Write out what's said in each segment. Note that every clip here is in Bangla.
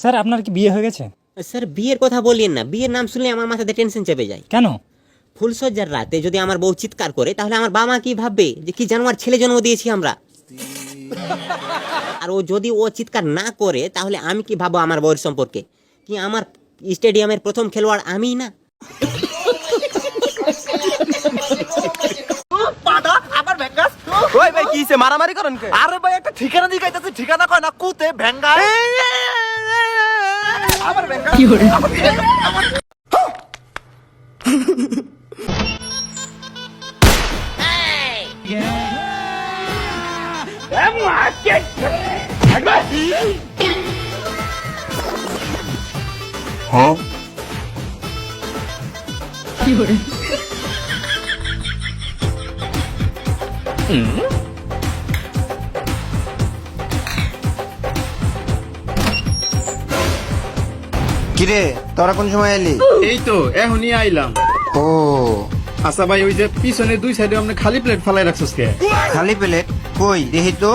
স্যার আপনার কি বিয়ে হয়ে গেছে? স্যার বিয়ের কথা বলিয়েন না। বিয়ের নাম শুনলে আমার মাথাতে টেনশন চেপে যায়। কেন? ফুলসজ্জার রাতে যদি আমার বউ চিৎকার করে তাহলে আমার বাবা মা কি ভাববে? যে কি জানোয়ার ছেলে জন্ম দিয়েছি আমরা? আর ও যদি ও চিৎকার না করে তাহলে আমি কি ভাবো আমার বউয়ের সম্পর্কে? কি আমার স্টেডিয়ামের প্রথম খেলোয়াড় আমিই না? মারামারি করেন কে? আরে ভাই একটা ঠিকানা দিয়ে গাইতেছে ঠিকানা কয় না? কুতে ভেঙ্গা। আবার ভেঙ্গা কি হরে কিরে তোরা কোন সময় এলি? এই তো এখনই আইলাম। ও। আচ্ছা ভাই ওই যে পিছনে দুই সাইডে আপনি খালি প্লেট ফালাই রাখছিস কে? খালি প্লেট কই দেখি তো।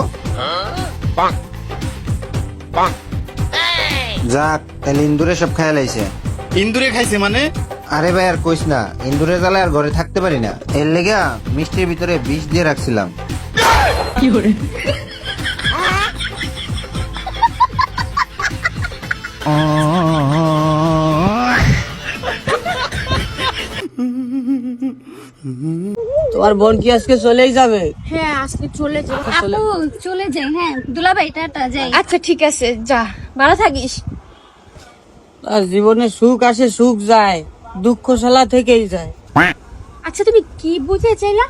পাক পাক যাক তাহলে ইন্দুরে সব খেয়াল আইছে ইন্দুরে খাইছে মানে? আরে ভাই আর কইস না ইন্দুরে জ্বালা আর ঘরে থাকতে পারি না। এর লেগা মিষ্টির ভিতরে বিষ দিয়ে রাখছিলাম। তোমার বোন কি আজকে চলেই যাবে? হ্যাঁ আজকে চলে আপু চলে যাই হ্যাঁ। দুলাভাই টাটা যাই। আচ্ছা ঠিক আছে যা। ভালো থাকিস। তার জীবনে সুখ আসে সুখ যায়। দুঃখ শালা থেকেই যায়। আচ্ছা তুমি কি বুঝে চাইলা?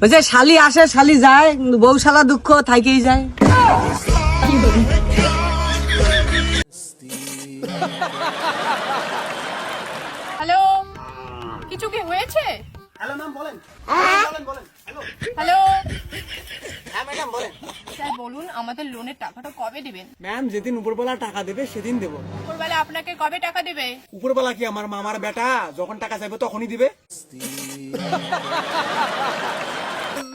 বলছে শালি আসে শালি যায় কিন্তু বউ শালা দুঃখ থাকেই যায়। হ্যালো কিছু কি হয়েছে? হ্যালো ম্যাম বলেন। হ্যালো স্যার বলুন আমাদের লোনের টাকাটা কবে দিবেন? ম্যাম যেদিন উপরবেলা টাকা দেবে সেদিন দেবো। উপরবেলা আপনাকে কবে টাকা দেবে? উপরবেলা কি আমার মামার বেটা? যখন টাকা চাইবে তখনই দিবে।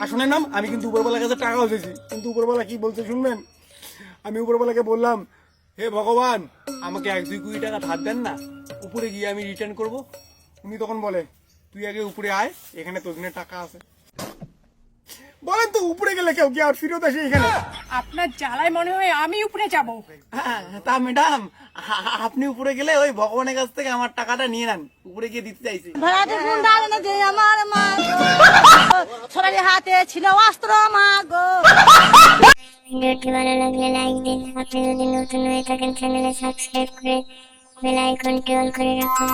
আর শোনেন নাম আমি কিন্তু উপরবেলার কাছে টাকা উঠেছি। কিন্তু উপরবেলা কি বলছে শুনবেন? আমি উপরবেলাকে বললাম হে ভগবান আমাকে এক দুই কোটি টাকা ধার দেন না। উপরে গিয়ে আমি রিটার্ন করব। উনি তখন বলে তুই আগে উপরে আয় এখানে তোর জন্য টাকা আছে। বলেন তো উপরে গেলে কেউ কি আর ফিরত আসে এখানে? আপনার জ্বালায় মনে হয় আমি উপরে যাব। হ্যাঁ, তা ম্যাডাম আপনি উপরে গেলে ওই ভগবানের কাছ থেকে আমার টাকাটা নিয়ে নেন। উপরে গিয়ে দিতে চাইছি। ভাড়াটে যে আমার মা। হাতে ছিল অস্ত্র মা গো। ভিডিওটি ভালো লাগলে লাইক দিন আপনি যদি নতুন হয়ে থাকেন চ্যানেলে সাবস্ক্রাইব করে বেল আইকনটি অন করে রাখুন।